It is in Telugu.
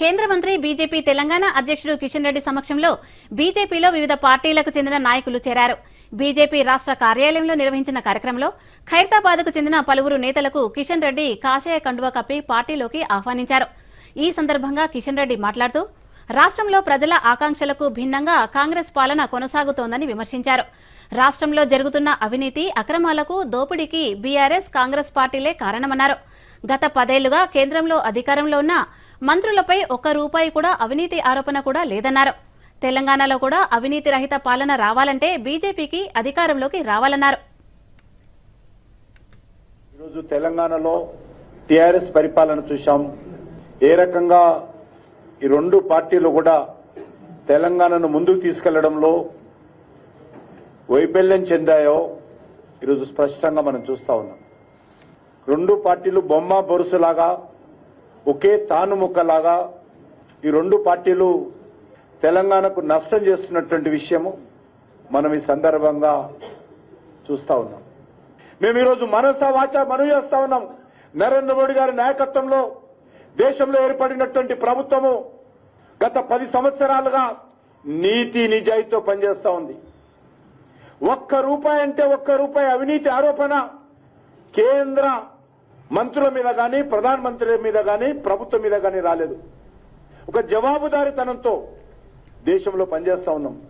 కేంద్ర మంత్రి బీజేపీ తెలంగాణ అధ్యక్షుడు కిషన్ రెడ్డి సమక్షంలో బీజేపీలో వివిధ పార్టీలకు చెందిన నాయకులు చేరారు. బీజేపీ రాష్ట్ర కార్యాలయంలో నిర్వహించిన కార్యక్రమంలో ఖైరతాబాద్కు చెందిన పలువురు నేతలకు కిషన్ రెడ్డి కాషాయ కండువా కప్పి పార్టీలోకి ఆహ్వానించారు. ఈ సందర్భంగా కిషన్ రెడ్డి మాట్లాడుతూ రాష్ట్రంలో ప్రజల ఆకాంక్షలకు భిన్నంగా కాంగ్రెస్ పాలన కొనసాగుతోందని విమర్శించారు. రాష్ట్రంలో జరుగుతున్న అవినీతి అక్రమాలకు దోపిడీకి బీఆర్ఎస్ కాంగ్రెస్ పార్టీలే కారణమన్నారు. గత పదేళ్ళుగా కేంద్రంలో అధికారంలో ఉన్న మంత్రులపై ఒక్క రూపాయి కూడా అవినీతి ఆరోపణ కూడా లేదన్నారు. తెలంగాణలో కూడా అవినీతి రహిత పాలన రావాలంటే బీజేపీకి అధికారంలోకి రావాలన్నారు. ఈరోజు తెలంగాణలో టిఆర్ఎస్ పరిపాలన చూశాం. ఏ రకంగా ఈ రెండు పార్టీలు కూడా తెలంగాణను ముందుకు తీసుకెళ్ళడంలో వైఫల్యం చెందాయో ఈరోజు స్పష్టంగా మనం చూస్తా ఉన్నాం. రెండు పార్టీలు బొమ్మ బొరుసులాగా ఒకే తాను ముక్కలాగా ఈ రెండు పార్టీలు తెలంగాణకు నష్టం చేస్తున్నటువంటి విషయము మనం ఈ సందర్భంగా చూస్తా ఉన్నాం. మేము ఈరోజు మనస వాచ మనవి చేస్తా ఉన్నాం. నరేంద్ర మోడీ గారి నాయకత్వంలో దేశంలో ఏర్పడినటువంటి ప్రభుత్వము గత పది సంవత్సరాలుగా నీతి నిజాయితీతో పనిచేస్తా ఉంది. ఒక్క రూపాయి అంటే ఒక్క రూపాయి అవినీతి ఆరోపణ కేంద్ర మంత్రుల మీద కానీ ప్రధానమంత్రి మీద కానీ ప్రభుత్వం మీద కానీ రాలేదు. ఒక జవాబుదారీతనంతో దేశంలో పనిచేస్తా ఉన్నాం.